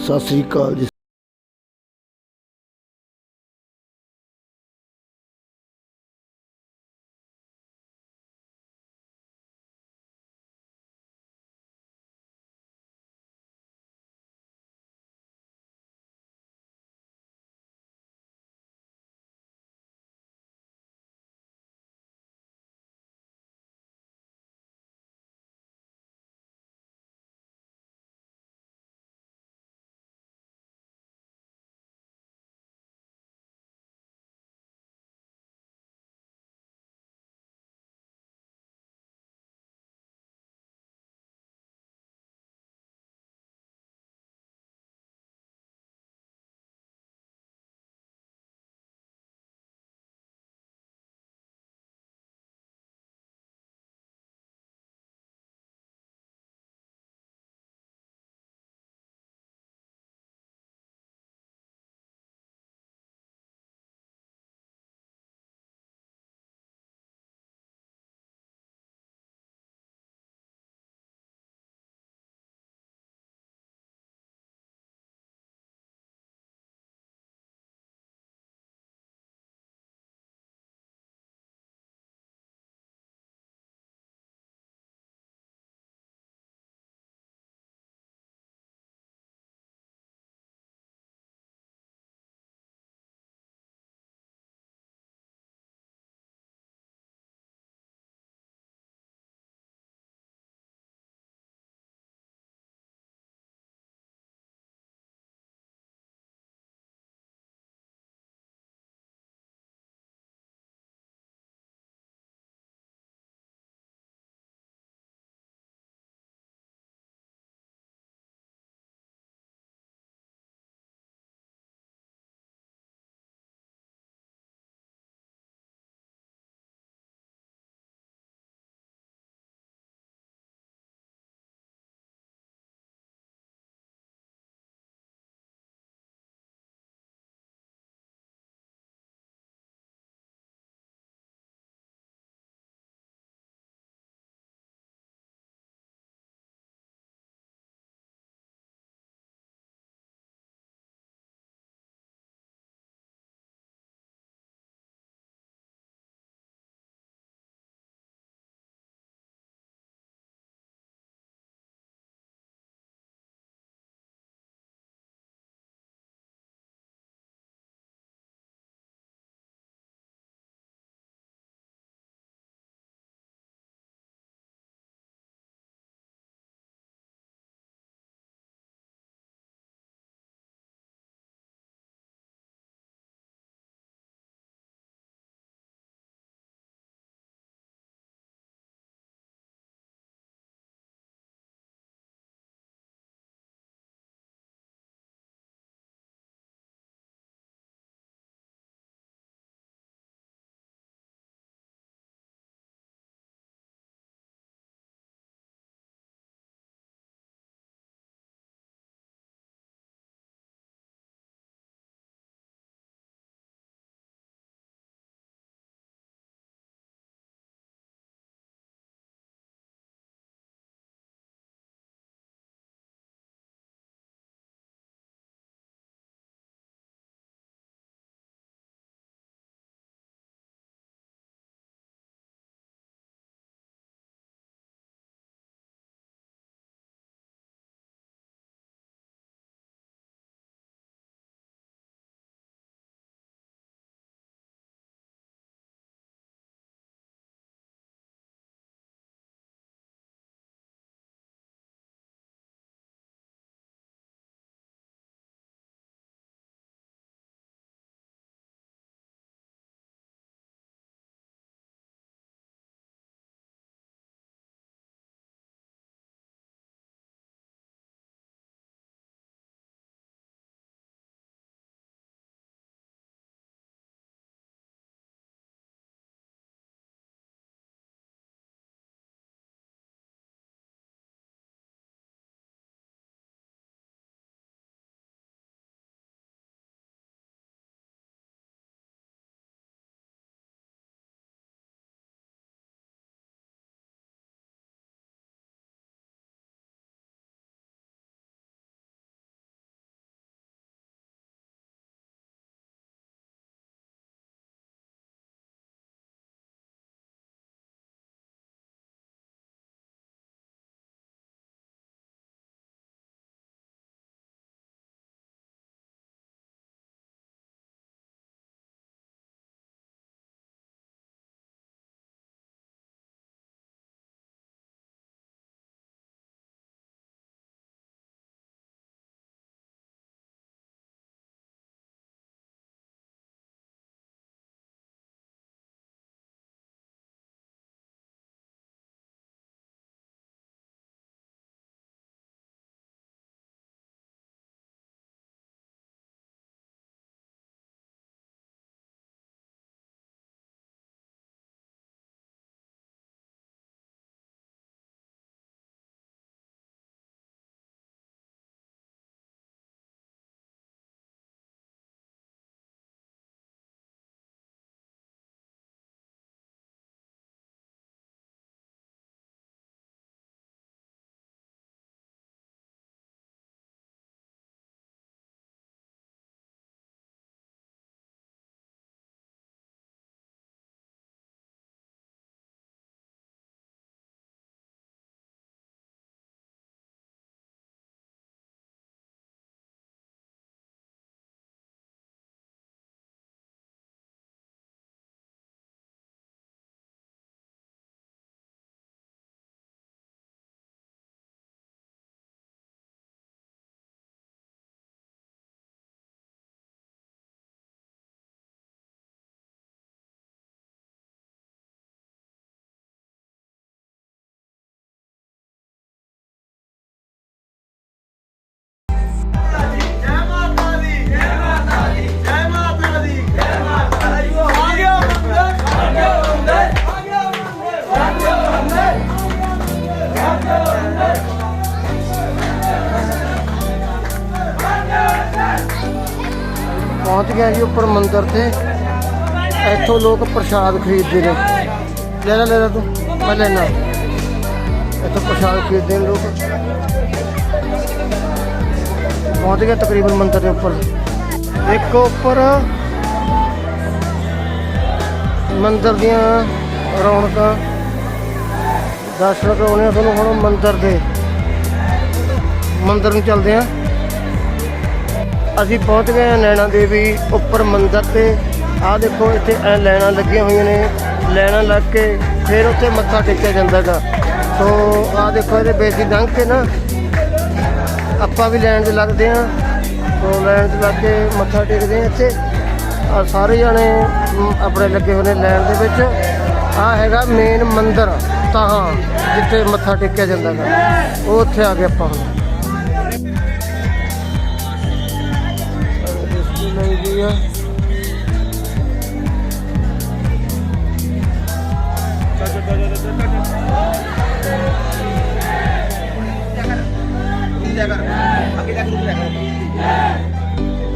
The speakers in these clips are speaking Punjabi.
ਸਤਿ ਸ੍ਰੀ ਅਕਾਲ ਜੀ ਪਹੁੰਚ ਗਏ ਜੀ ਉੱਪਰ ਮੰਦਿਰ ਤੇ। ਇੱਥੋਂ ਲੋਕ ਪ੍ਰਸ਼ਾਦ ਖਰੀਦਦੇ ਨੇ। ਲੈ ਲੈ ਲੈ ਲੈ ਤੂੰ, ਮੈਂ ਲੈਣਾ ਇੱਥੋਂ ਪ੍ਰਸ਼ਾਦ ਖਰੀਦਦੇ ਨੇ ਲੋਕ। ਪਹੁੰਚ ਗਏ ਤਕਰੀਬਨ ਮੰਦਿਰ ਦੇ ਉੱਪਰ। ਇੱਕ ਉੱਪਰ ਮੰਦਿਰ ਦੀਆਂ ਰੌਣਕਾਂ। ਦਰਸ਼ਨ ਕਰਾਉਣੇ ਤੁਹਾਨੂੰ ਹੁਣ ਮੰਦਿਰ ਦੇ। ਮੰਦਿਰ ਨੂੰ ਚੱਲਦੇ ਆ। ਅਸੀਂ ਪਹੁੰਚ ਗਏ ਹਾਂ ਨੈਣਾ ਦੇਵੀ ਉੱਪਰ ਮੰਦਿਰ ਤੇ। ਆਹ ਦੇਖੋ, ਇੱਥੇ ਐ ਲਾਈਨਾਂ ਲੱਗੀਆਂ ਹੋਈਆਂ ਨੇ। ਲਾਈਨਾਂ ਲੱਗ ਕੇ ਫਿਰ ਉੱਥੇ ਮੱਥਾ ਟੇਕਿਆ ਜਾਂਦਾਗਾ ਸੋ ਆਹ ਦੇਖੋ, ਇਹਦੇ ਬੇਸੀ ਲੰਘ ਕੇ ਨਾ ਆਪਾਂ ਵੀ ਲੈਣ 'ਚ ਲੱਗਦੇ ਆ ਸੋ ਲੈਣ 'ਚ ਲੱਗ ਕੇ ਮੱਥਾ ਟੇਕਦੇ ਆ ਇੱਥੇ। ਆ ਸਾਰੇ ਜਣੇ ਆਪਣੇ ਲੱਗੇ ਹੋਏ ਨੇ ਲੈਣ ਦੇ ਵਿੱਚ। ਆ ਹੈਗਾ ਮੇਨ ਮੰਦਿਰ ਤਾਂ ਜਿੱਥੇ ਮੱਥਾ ਟੇਕਿਆ ਜਾਂਦਾ ਗਾ ਉਹ ਉੱਥੇ ਆ ਗਏ ਆਪਾਂ ਹੁਣ। ਰਜਿਸਟਰੀ ਲਈ ਗਈ ਆ ਇਹ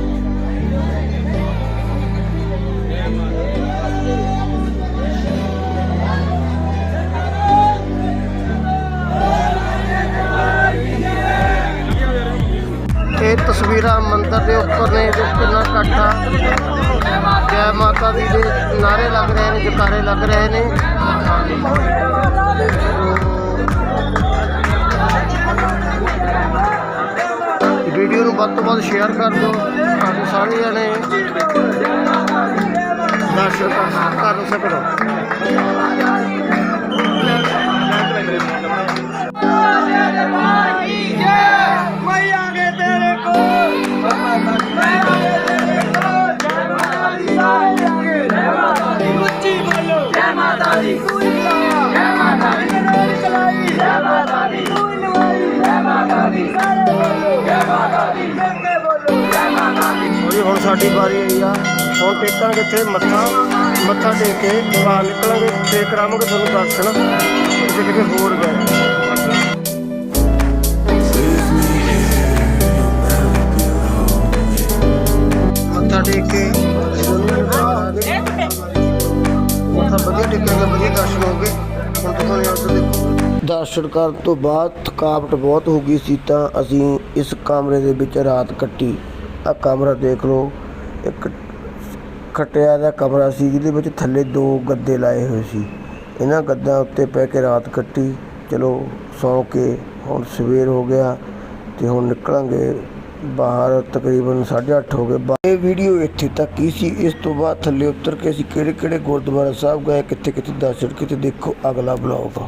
ਤਸਵੀਰਾਂ ਮੰਦਿਰ ਦੇ ਉੱਪਰ ਨੇ ਜੋ ਕਿੰਨਾ ਇਕੱਠਾ ਜੈ ਮਾਤਾ ਦੀ ਦੇ ਨਾਰੇ ਲੱਗ ਰਹੇ ਨੇ, ਜਕਾਰੇ ਲੱਗ ਰਹੇ ਨੇ। ਵੀਡੀਓ ਨੂੰ ਵੱਧ ਤੋਂ ਵੱਧ ਸ਼ੇਅਰ ਕਰ ਦਿਓ, ਤਾਂ ਕਿ ਸਾਰੇ ਜਣੇ ਦਰਸ਼ਨ ਕਰ ਕਰ ਬੋਲੋ ਹੁਣ ਸਾਡੀ ਵਾਰੀ ਆਈ ਆ। ਹੁਣ ਟੇਕਾਂਗੇ ਇੱਥੇ ਮੱਥਾ ਮੱਥਾ ਟੇਕ ਕੇ ਬਾਹਰ ਨਿਕਲਾਂਗੇ ਤੇ ਕਰਾਵਾਂਗੇ ਤੁਹਾਨੂੰ ਦਰਸ਼ਨ। ਜੇ ਕਿਤੇ ਹੋਰ ਗਏ। ਮੱਥਾ ਟੇਕ ਕੇ ਦੋਨੋਂ ਬਾਹਰ ਆ ਗਏ। ਮੱਥਾ ਵਧੀਆ ਟੇਕਾਂਗੇ ਵਧੀਆ ਦਰਸ਼ਨ ਹੋ ਦਰਸ਼ਨ ਕਰਨ ਤੋਂ ਬਾਅਦ ਥਕਾਵਟ ਬਹੁਤ ਹੋ ਗਈ ਸੀ ਤਾਂ ਅਸੀਂ ਇਸ ਕਮਰੇ ਦੇ ਵਿੱਚ ਰਾਤ ਕੱਟੀ। ਆ ਕਮਰਾ ਦੇਖ ਲਓ, ਇੱਕ ਖਟਿਆ ਦਾ ਕਮਰਾ ਸੀ ਜਿਹਦੇ ਵਿੱਚ ਥੱਲੇ ਦੋ ਗੱਦੇ ਲਾਏ ਹੋਏ ਸੀ। ਇਹਨਾਂ ਗੱਦਾਂ ਉੱਤੇ ਪੈ ਕੇ ਰਾਤ ਕੱਟੀ। ਚਲੋ, ਸੌਂ ਕੇ ਹੁਣ ਸਵੇਰ ਹੋ ਗਿਆ ਤੇ ਹੁਣ ਨਿਕਲਾਂਗੇ ਬਾਹਰ, ਤਕਰੀਬਨ 8:30 ਹੋ ਗਏ। ਇਹ ਵੀਡੀਓ ਇੱਥੇ ਤੱਕ ਹੀ ਸੀ। ਇਸ ਤੋਂ ਬਾਅਦ ਥੱਲੇ ਉਤਰ ਕੇ ਅਸੀਂ ਕਿਹੜੇ ਕਿਹੜੇ ਗੁਰਦੁਆਰਾ ਸਾਹਿਬ ਗਏ ਕਿੱਥੇ ਕਿੱਥੇ ਦਰਸ਼ਨ ਕੀਤੇ, ਦੇਖੋ ਅਗਲਾ ਬਲੌਗ